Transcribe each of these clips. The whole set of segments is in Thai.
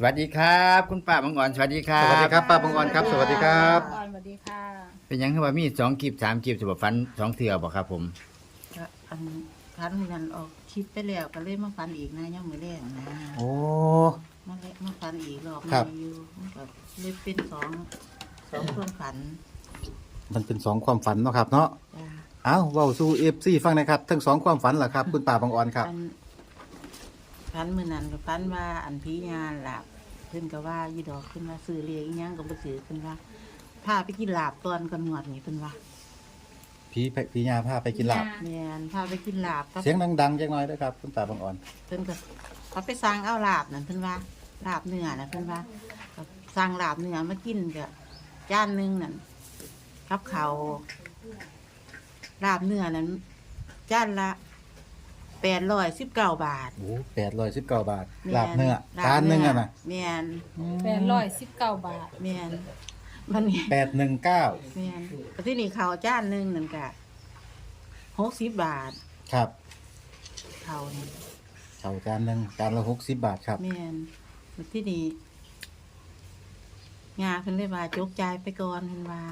สวัสดีครับ คุณป้าบังอ่อนสวัสดีครับสวัสดีครับป้าบังออนครับ สวัสดีครับป้าบังออนสวัสดีค่ะเป็นหยังคือว่ามีสองกีบสามกีบสำหรับฟันสองเทือบอกครับผมก็อันพันนั้นออกคลิปไปแล้วก็เลยมาฟันอีกนะยังมือแรกนะโอ้ มาเลยมาฟันอีกรอบครับมาอยู่มันก็เลยเป็นสองสองความฝันมันเป็นสองความฝันเนาะครับเนาะจ้าเอ้าเว้าสู่เอฟซีฟังหนะครับ ทั้งสองความฝันเหรอครับ คุณป้าบางออนครับ อัน ฟันมือนั้นก็ฟันว่าอันพีงานหลับขึ้นก็ว่ายีดอกขึ้นว่าซื้อเรียงอีหยังก็บ่ซื้อขึ้นว่าพาไปกินลาบตอนกันหนวดนี่ขึ้นว่าผีไปผีญาพาไปกินลาบแม่นพาไปกินลาบก็เสียงดังๆจังหน่อยด้วยครับคุณป้าบางออน เพิ่นก็เขาไปสั่งเอาลาบนั่นเพิ่นว่าลาบเนื้อน่ะเพิ่นว่าก็สั่งลาบเนื้อมากินก็จานหนึงนั่นกับเขาวลาบเนื้อนั้นจานละ แปดร้อยสิบเก้าบาทโอ้แปดร้อยสิบเก้าบาทแม่ลาบเนื้อลจานหนึงอะนะแม่นแปดร้อยสิบเก้าบาทแม่นมันนี่แปดหนึ่งเก้าแม่นแต่ที่นี่เขาวจานหนึงนั่นก็หกสิบบาทครับเขานี่เท่าจานหนึ่งจานละหกสิบบาทครับแม่นแต่ที่นี่งาเพิ่นเลยว่าจกจ่ายไปก่อนเพิ่นว่า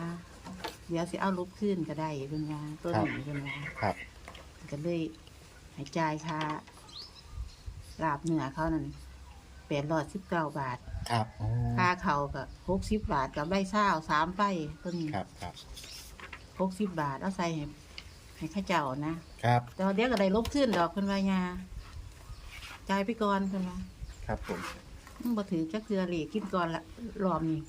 เดี๋ยวสิเอารูปขึ้นก็ได้เพิ่นว่าตัวนี้เพิ่นว่า ครับ ก็เลยให้จ่ายค่าลาบเหนือเขานั่นแปดร้อยสิบเก้าบาท ครับโอ้ค่าเขาก็หกสิบบาทกับใบเศร้าสามใบตัวนี้ครับครับหกสิบบาทเอาใส่ให้ให้ข้าเจ้านะครับแต่ว่าเดี๋ยวก็ได้ลบขึ้นดอกเพิ่นว่ายาจ่ายไปก่อนเพิ่นว่าครับผมมึงบ่ถือจักเทือหลีกินก่อนละรอบนี้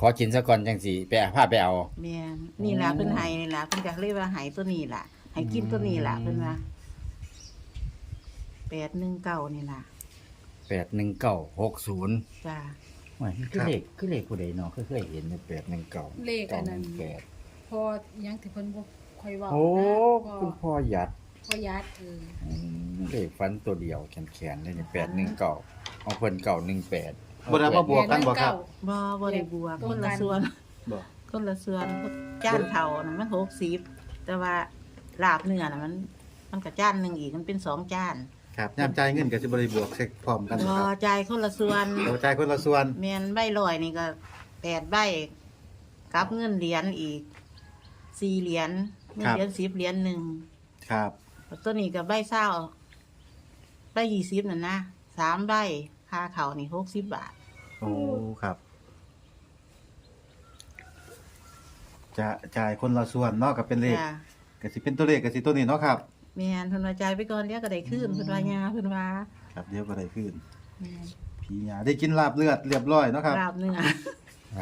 ขอกินซะก่อนจังสีไปเอาผ้าไปเอา แม่นนี่ล่ะโอ้เพิ่นให้นี่ล่ะเพิ่นก็เลยว่าให้ตัวนี้ล่ะให้กินตัวนี้ล่ะเพิ่นว่า แปดหนึ่งเก้านี่ล่ะแปดหนึ่งเก้าหกศูนย์จ้าคือเลขคือเลขผู้ใดเนาะเคยเห็นแปดหนึ่งเก้าเลขอันนั้นแปดพอยังที่เพิ่นบ่ค่อยเว้าโอ้นะคุณพ่อหยัดพอยัดเอออืมเลขฟันตัวเดียวแขนๆเลยนี่แปดหนึ่งเก้าเอาเพิ่นเก้าหนึ่งแปดบ่ได้มาบวกกันบ่ครับบ่บ่ได้บวกตรงคนกัละนส่วนบ่คนละส่วนจ้านเท่านะมันหกสิบแต่ว่าลาบเนื้อน่ะมัน มันก็จ้านหนึ่งอีกมันเป็นสองจ้าน ครับยามจ่ายเงินกับสิบริบวกเช็คพร้อมกันพบ่อครับจ่ายคนละส่วนเราจ่ายคนละส่วนแมนใบลอยนี่ก็แปดใบกับเงินเหรียญอีกสี่เหรียญเงินเหรียญสิบเหรียญหนึ่งครับตัวนี้ก็ใบเศร้าใบยี่สิบนั่นนะสามใบค่าเขานี่หกสิบบาท โอ้ครับ จะจ่ายคนละส่วนเนาะก็เป็นเลขจ้ะ ก็สิเป็นตัวเลขก็สิตัวนี้เนาะครับ แมนเพิ่นว่าจ่ายไปก่อนเดี๋ยวก็ได้คืนเพิ่นว่ายาเพิ่นว่าครับเดี๋ยวก็ได้ขึ้นแม่นผีหยาได้กินลาบเลือดเรียบร้อยเนาะครับ ลาบเนื้อ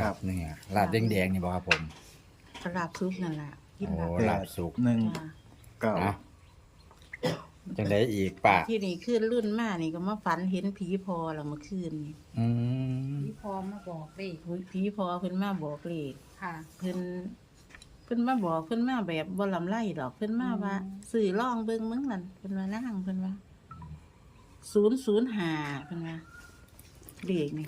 ครับนี่ไงลาบแดงๆนี่บอกครับผมก็ลาบซุปนั่นแหละกินลาบโอ้ลาบสุกหนึ่งจ้ะเก้านะจังไดอีกป้าที่นี่ขึ้นรุ่นมานี่ก็มาฝันเห็นผีพอแล้วเมื่อคืนนี่อืมพี่พอมาบอกเลขผีพอเพิ่นมาบอกเลขค่ะ เพิ่น เพิ่นมาบอกเพิ่นมาแบบบ่ลำไรดอกเพิ่นมาว่าสื่อล่องเบิ่งมึงนั่นเพิ่นว่านั่งเพิ่นว่าศูนย์ศูนย์หาเพิ่นว่าเลขนี่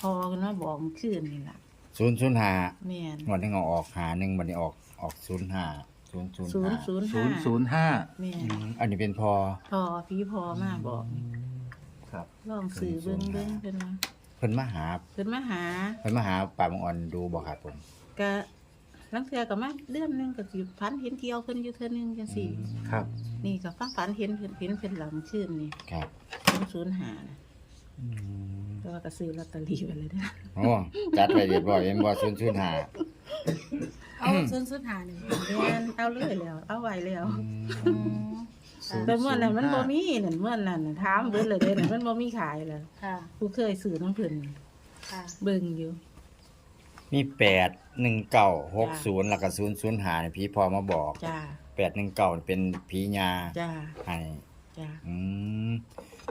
พอเพิ่นมาบอกเมื่อคืนนี่ล่ะศูนย์ศูนย์ห้าแม่นวันหนึงเอาออกหาหนึ่งวันนี้ออกออกศูนย์ห้าศูนย์ศูนย์ศูนห้าย์ศูนย์ศูห้านย์ศูนย์ห้าแม่นอันนี้เป็นพอพอผีพอมาบอกครับ ลองสื่อเบิ่งเบิ่งเพิ่นว่าเพิ่นมาหาเพิ่นมาหาเพิ่นมาหาป่าบางอ่อนดูบอกครับผมก็ ลังเทือก็มาเดือนหนึงก็สิพันเห็นเกี่ยวเพิ่นอยู่เทื่อนึงจังซี่ ครับนี่ก็ฟังฝันเห็นเพิ่นเห็นเพิ่นหลังคืนนี่ครับศูนย์ศูนย์หานะแต่ว่าก็ซื้อลอตเตอรี่ไปเลยนะโอ้จัดไปเรียบร้อยเป็นบ่ศูนย์ศูนย์ห้าเอาศูนย์สุดหาหนึ่งแม่นเอาเลยแล้ว เอาไว้แล้ว อืมศูนย์แต่เมื่อนั้นมันบ่ศูย์ห้ามีนั่นเมื่อนั้นน่ะถามเบิดเลยเด้นั่นมันบ่มีขายแล้วค่ะ ผู้เคยซื้อน้ำเพิ่นค่ะ เบิ่งอยู่ มีแปดหนึ่งเก้าหกศูนย์แล้วก็ศูนย์ศูนย์ห้าผีพอมาบอกจ้าแปดหนึ่งเก้าเป็นผีญาจ้าให้จ้าอืม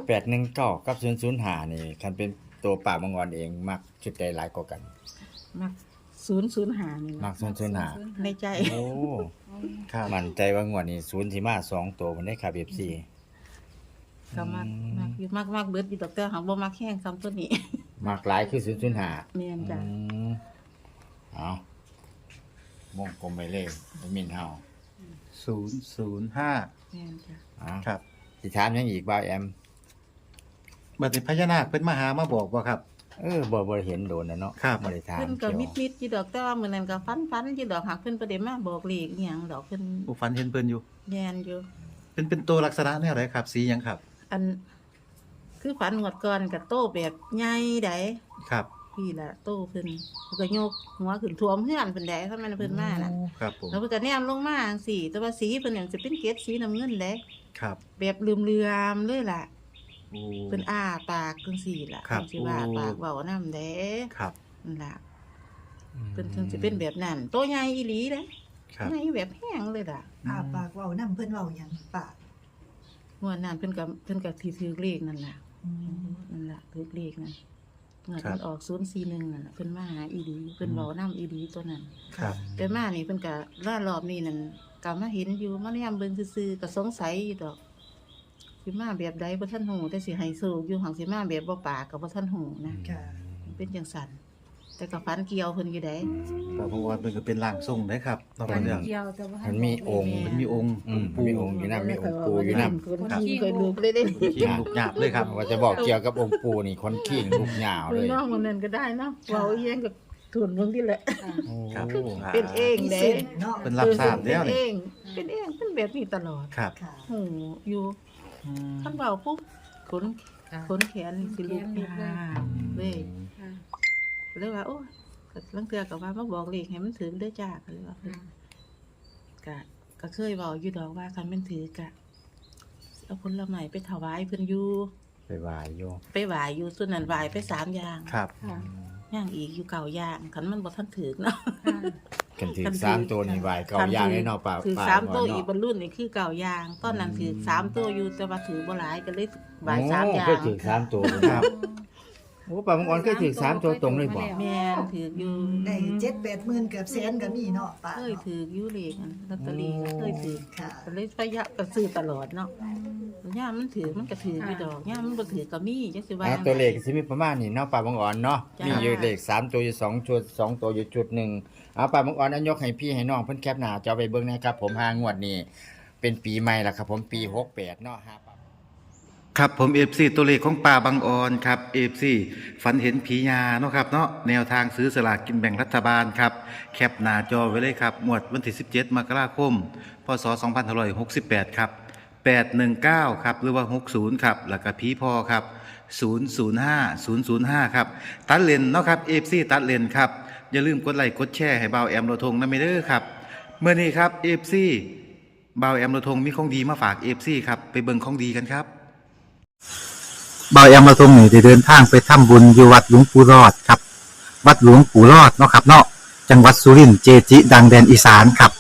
แปดหนึ่งเก้ากับศูนย์ศูนย์ห้านี่คันเป็นตัวป่าบางอ่อนเองมักชุดใดหลายกว่ากัน มักศูนย์ศูนย์หานี่มัล่ะกศูนย์ศูนย์ห้าในใจโอ้ครับมั่นใจว่างวดนี้ศูนย์ที่มาสองตัวมันได้ครับเอฟซีก็มักมักอยู่มักมักเบิดอยู่ดอกแต่หังบ่มักแห้งซ้ำตัวนี้มากหลายคือศูนย์ศูนย์ห้าแม่นจ้า เอามงกลมไปเลยมินเฮาศูนย์ศูนย์ห้าแม่นจ้าเอาครับสิถามยังอีกบ่าวแอม บัดนี้พญานาคเพิ่นมาหามาบอกบ่ครับ เออบ่บ่เห็นโดนนะเนาะครับ บ่ได้ถามเพิ่นก็เกี่ยวมิดมิดๆอยู่ดอกแต่ว่ามื้อนั้นก็ฟันฟันๆอยู่ดอกหักเพิ่นบ่ได้มาบอกเลขอีหยังดอกเพิ่นโอ้ฝันเห็นเพิ่นอยู่แย่นอยู่ เป็นเป็นตัวลักษณะแนวไหนครับ สีหยังครับ อัน คือฝันงวดก่อนก็โตแบบใหญ่ไดครับ พี่ละโตเพิ่นเพิ่นก็ยกหัวขึ้นท่วมเฮือนเพิ่นได้ถ้ามันเพิ่นมาน่ะโอ้ครับผมแล้วเพิ่นก็แนมลงมาจังซี่แต่ว่าสีเพิ่นเนี่ยสิเป็นเกล็ดสีน้ำเงินเด้ครับแบบเหลื่อมๆเลยล่ะโอ้ เพิ่นอ้าปากจังซี่ล่ะครับเพิ่นสิว่าโอ้ ปากเว้านำเด้ครับนั่นล่ะเพิ่นถึงสิเป็นแบบนั้นตัวใหญ่อีหลีเด้ครับ ใหญ่แบบแห้งเลยล่ะอ่าปากเว้านํเพิ่นเว้าหยังปากงวดนั้นเพิ่นก็เพิ่นก็สิถือเลขนั่นล่ะอืมนั่นล่ะถือเลขนั่น งวดครับมันออก041นั่นล่ะเพิ่นมาหาอีหลีเพิ่นเว้านำอีหลีตัวนั้นครับ แต่มานี่เพิ่นก็ล่ารอบนี้นั่นก็มาเห็นอยู่มาแนมเบิ่งซื่อๆก็สงสัยอยู่ดอกสิมาแบบใดบ่ทันฮู้แต่สิให้สู้อยู่หังสิมาแบบบ่ปากก็บ่ทันฮู้นะค่ะเป็นจังซั่น แต่ก็ฝันเกี่ยวเพิ่นอยู่ได้ปาบังออนเพิ่นก็เป็นร่างทรงนะครับนอกกันเรื่องเกี่ยวแต่ว่ามันมีองค์ มันมีองค์อืมปู่มีองค์อยู่นะมีองค์ปู่อยู่นะคนขี้ก็ลูกเลยเด้เขียงลูกหยาบเลยครับ ว่าจะบอกเกี่ยวกับองค์ปู่นี่คนขี้งลูกยาวคุเลณยน้องคนนั้นก็ได้เนาะเว้าอีหยังก็ทุนเบิ่งที่แหละ โอ้ครับเป็นเองมีเด้เส้นเนาะเป็นรับทราบแล้วเป็นนี่เอง เป็นเองเป็นแบบนี้ตลอดครับค่ะหูอยู่อืมคันเว้าปุ๊บขนค่ะขนแขนนี่สิลุกขนแขนลุกเลยเล ยค่ะเลยว่าโอ้ยก็ลังเทือกับว่ามาบอกเลขให้มันถึงเด้อจ้าก็เลยว่าค่ะก็ก็เคยบอกอยู่ดอกว่าคันมันถือกะเอาผลไม้ไปถวายเพิ่นอยู่ไปวายโยไปไหวายอยู่ส่วนนั้นไหวายไปสามอย่างครับค่ะย่างอีกอยู่เก่าอย่างคันมันบ่ทันถือเนาะ ค่ะกันถือกันถือสามตัวนี่วายเก่าอย่างเลยเนาะป่าถือป่าสามตัวเนะอีกบรรลุนี่คือเก่าอย่างตอนนั้นถือสามตัวอยู่แต่ว่าถือบ่หลายก็เลยไหวายสามอย่าโเคงยถือสามตัวครับ โอ้ป่ามังกรเคยถือสามตัวตรงเลยบอกแม่นถืออยู่ได้เจ็ดแปดหมื่นเกือบแสนก็มีเนาะปากเคยเนาะถืออยู่เลขอันลอตเตอรี่ก็เคยถือค่ะ ก็เลยพยายามก็ซื้อตลอดเนาะย่ามมันถือมันก็ถืออยู่ดอกย่ามมันบ่ถือก็มีจังสิว่าอ่าตัวเลขสิมีประมาณนี้เนาะป่ามังกรเนาะจ้ะมีอยู่เลขสามตัวอยู่สองชุดสองตัวอยู่ชุดหนึ่งเอาป่ามังกรอันยกให้พี่ให้น้องเพิ่นแคปหน้าจอไปเบิ่งนะครับผมหางวดนี้เป็นปีใหม่ละครับผมปีหกแปดเนาะครับ ครับผม FC ตัวเลขของป่าบางออนครับ FC ฝันเห็นผียาเนาะครับเนาะแนวทางซื้อสลากกินแบ่งรัฐบาลครับ แคปหน้าจอไว้เลยครับงวดวันที่ 17 มกราคม พศ 2568 ครับ 819 ครับ หรือว่า 60 ครับ แล้วก็ผีพอครับ 005 005 ครับ ตัดเลนเนาะครับ FC ตัดเลนครับ อย่าลืมกดไลค์กดแชร์ให้เบาแอมโรทงนะเมเด้อครับเมื่อนี้ครับ FC เบาแอมโรทงมีของดีมาฝาก FC ครับไปเบิ่งของดีกันครับ บายอำมาตรงนี่ได้เดินทางไปทำบุญอยู่วัดหลวงปู่รอดครับ วัดหลวงปู่รอดเนาะครับเนาะจังหวัดสุรินทร์เจจิ ดังแดนอีสานครับ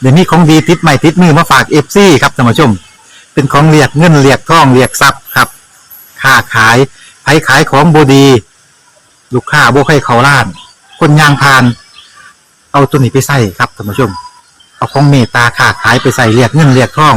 เดี๋ยวนี้ของดีติดใหม่ติดมือมาฝากเอฟซีครับท่านผู้ชม เป็นของเรียกเงินเรียกทองเรียกทรัพย์ครับค้าขายไผขายของบดี ลูกค้าโบให้เขาล้าน คนยางพาน เอาตัวนี้ไปใส่ครับท่านผู้ชม เอาของเมตตาค้าขายไปใส่เรียกเงินเรียกทอง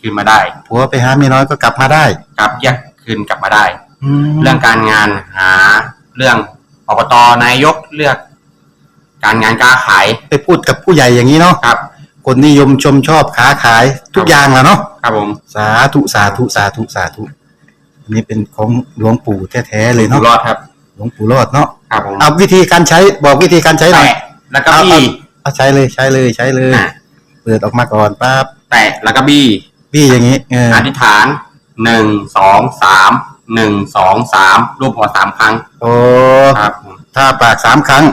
คืนมาได้ ผัวไปหาเมียน้อยก็กลับมาได้กลับแยกคืนกลับมาได้แล้เรื่วองการงานหาเรื่องอบตนายกเลือก การงานการขายไปพูดกับผู้ใหญ่อย่างนี้เนาะครับ คนนิยมชมชอบค้าขายทุกอย่างแหละเนาะครับผมสาธุสาธุสาธุสาธุอันนี้เป็นของหลวงปู่แท้ๆเลยอยู่เนาะรอดครับ หลวงปู่รอดเนาะครับผมเอาวิธีการใช้บอกวิธีการใช้หน่อยแตะแล้วก็บี้เอาใช้เลยใช้เลยใช้เลยอะเปิดออกมาก่อนปั๊บแตะแล้วก็บี้ พี่อย่างนี้เอออธิษฐานหนึ่งสองสามหนึ่งสองสามรูปหัวสามครั้งโอ้ครับผมถ้าปากสามครั้ง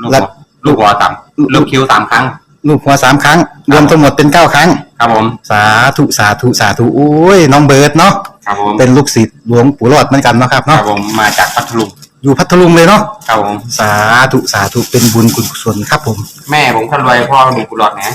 ลูกแล้หัววลูกหัวสามลูกคิ้วสามครั้ง ลูกหัวสามครั้ง รวมทั้งหมดเป็นเก้าครั้ง ครับผม สาธุสาธุสาธุโอ้ยน้องเบิร์ดเนาะครับผมเป็นลูกศิษย์หลวงปู่รอดเหมือนกันเนาะครับครัเนาะบผมมาจากพัทลุงอยู่พัทลุงเลยเนาะครับผมสาธุสาธุเป็นบุญกุศลครับผม แม่ผมคนรวยพ่อมีกุหลาบนะ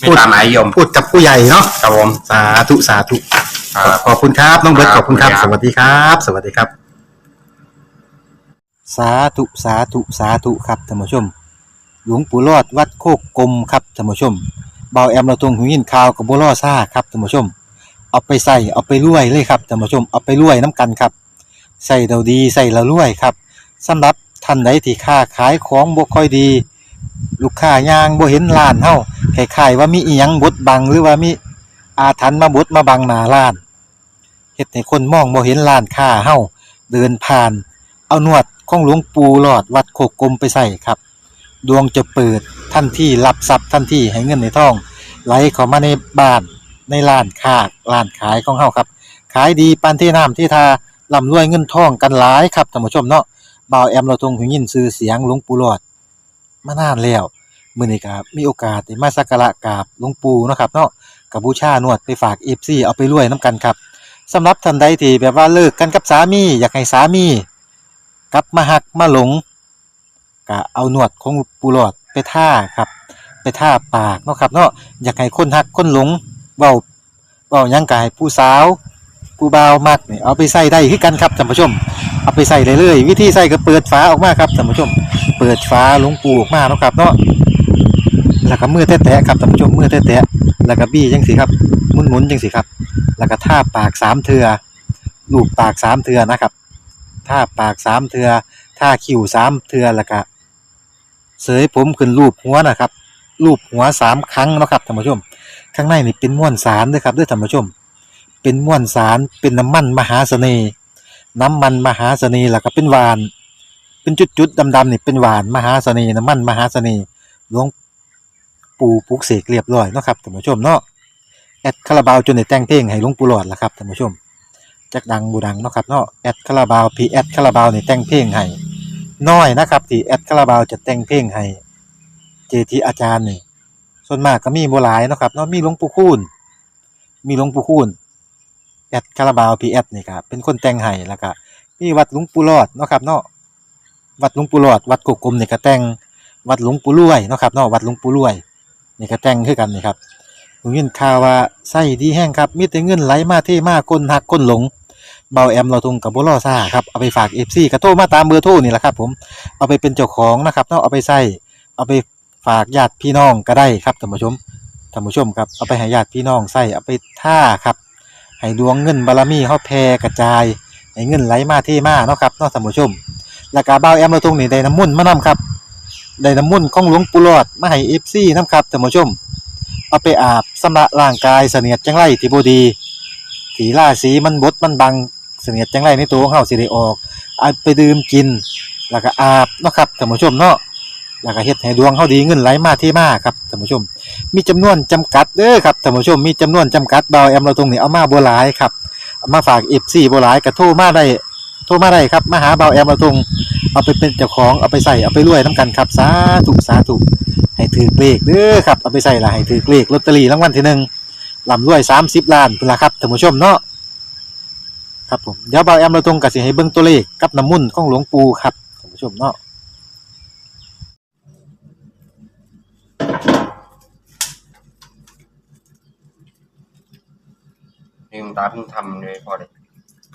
สวิไม่ตามหมายยมพูดกับผู้ใหญ่เนาะครับผมสาธุสาธุครับขอบคุณครับน้องเบิร์ตคขรับอบคุณครับขอบสคุณครับวัสดีครับ สวัสดีครับ สาธุสาธุสาธุครับท่านผู้ชม หลวงปู่รอดวัดโคกกลมครับท่านผู้ชมเบาแอมเราตรงหูยินข่าวกับบัวล่อซ่าครับท่านผู้ชม เอาไปใส่เอาไปรวยเลยครับท่านผู้ชมเอาไปรวยน้ำกันครับใส่เราดีใส่เรารวยครับสำหรับท่านใดที่ค้าขายของบ่ค่อยดี ลูกค้ายางบ่เห็นร้านเฮาคล้ายๆว่ามีอีหยังบดบังหรือว่ามีอาถรรพ์มาบดมาบังหน้าร้านเฮ็ดให้คนมองบ่เห็นร้านค้าเฮาเดินผ่าน เอานวดของหลวงปู่หลอดวัดโคกกลมไปใส่ครับ ดวงจะเปิดทันที่รับทรัพย์ทันที่ให้เงินในทอง ไหลเข้ามาในบ้านในร้านค้าร้านขายของเฮาครับ ขายดีปานที่น้ำที่ทาร่ำรวยเงินทองกันหลายครับท่านผู้ชมเนาะบ่าวแอมเราทรงหูยินชื่อเสียงหลวงปู่หลอด มานานแล้วมื้อนี้ก็มีโอกาสได้มาสักการะกราบหลวงปู่เนาะครับเนาะกับบูชานวดไปฝาก FC เอาไปรวยนํกันครับสำหรับท่านใดที่แบบว่าเลิกกันกับสามี อยากให้สามี กลับมาหักมาหลงก็เอาหนวดของปูหลอดไปท่าครับ ไปท่าปากเนาะครับเนาะอยากให้คนหักคนหลงเบาเบายังกายผู้สาวผู้บ่าวมักเนี่ยเอาไปใส่ได้คือกันครับท่านผู้ชม เอาไปใส่เลยเลยวิธีใส่ก็เปิดฝาออกมาครับท่านผู้ชม เปิดฝาหลวงปูออกมาเนาะครับเนาะแล้วก็มือแตะๆครับท่านผู้ชมมือแตะๆแล้วก็บี้จังสิครับหมุนๆจังสิครับ แล้วก็ท่าปากสามเทือลูบปากสามเทือนะครับท่าปากสามเทือท่าคิ้วสามเทือแล้วก็เสยผมขึ้นรูปหัวนะครับรูปหัวสามครั้งเนาะครับท่านผู้ชม ข้างในนี่เป็นม้วนสารด้วยครับด้วยท่านผู้ชม เป็นม้วนสารเป็นน้ำมันมหาเสน่ห์น้ำมันมหาเสน่ห์แล้วก็เป็นวาน เป็นจุดๆดำๆนี่เป็นหวานมหาเสน่ห์น้ำมันมหาเสน่ห์หลวงปู่ปลุกเสกเรียบร้อยเนาะครับท่านผู้ชมเนาะแอดคาราบาวจนได้แต่งเพลงให้หลวงปู่หลอดละครับท่านผู้ชมจักดังบูดังเนาะครับเนาะแอดคาราบาวพีแอดคาราบาวนี่แต่งเพลงให้น้อยนะครับที่แอดคาราบาวจะแต่งเพลงให้เจทีอาจารย์นี่ส่วนมากก็มีบ่หลายเนาะครับเนาะมีหลวงปู่คูณมีหลวงปู่คูณแอดคาราบาวพีแอดนี่ครับเป็นคนแต่งให้แล้วก็มีวัดหลวงปู่รอดเนาะครับเนาะ วัดหลวงปู่รอด วัดกกกลมเนี่ยก็แต่งวัดหลวงปู่รวยเนาะครับเนาะวัดหลวงปู่รวยเนี่ยก็แต่งคือกันนี่ครับผมยินข่าวว่าไส้ดีแห้งครับมีแต่เงินไหลมาเทมาคนหักคนหลงเบาแอมเราทุงกับบุรอซ่าครับเอาไปฝากเอฟซีกระโทรมาตามเบอร์โทรนี่แหละครับ ผมเอาไปเป็นเจ้าของนะครับเนาะเอาไปใส่เอาไปฝากญาติพี่น้องก็ได้ครับท่านผู้ชมท่านผู้ชมครับเอาไปให้ญาติพี่น้องใส่เอาไปท่าครับให้ดวงเงินบารมีเฮาแผ่กระจายให้เงินไหลมาเทมาเนาะครับเนาะท่านผู้ชม แล้วก็เบาแอมเราทุงนี่ได้น้ำมุ่นมานํครับได้น้ำมุ่นของหลวงปู่หลอดมาให้เอฟซีนํครับท่านผู้ชม เอาไปอาบสำระร่างกายเสนียดจังไรที่บดี ถีล่าสีมันบดมันบังเสนียดจังไรในตัวของเฮาสิได้ออกเอาไปดื่มกิน แล้วก็อาบเนาะครับท่านผู้ชมเนาะแล้วก็เฮ็ดให้ดวงเฮาดีเงินไหลมาเทมาครับท่านผู้ชม มีจำนวนจำกัดเด้อครับท่านผู้ชมมีจำนวนจำกัดเบาแอมเราตรงนี้เอามาบ่หลายครับเอามาฝาก FC บ่หลายก็โทรมาได้ โทรมาได้ครับมาหาเบาแอมเราตรงเอาไปเป็นเจ้าของเอาไปใส่เอาไปรวยนํกันครับสาธุสาธุให้ถือเลขเด้อครับเอาไปใส่ละให้ถือเลขลอตเตอรี่รางวัลที่หนึ่งลำรวยสามสิบล้านเป็นละครับท่านผู้ชมเนาะครับผมเดี๋ยวเบาแอมเราตรงกับสิให้เบิ่งตัวเลขกับน้ำมุ่นของหลวงปู่ครับท่านผู้ชมเนาะนี่คุณตาเพิ่งทำเลยพอเลย